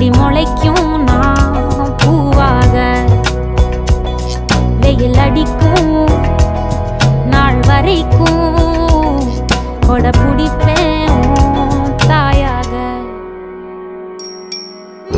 செடி முளைக்கும் நான் பூவாக. வெயில் அடிக்கும் நாள் வரைக்கும். கொடை பிடிப்பேன்.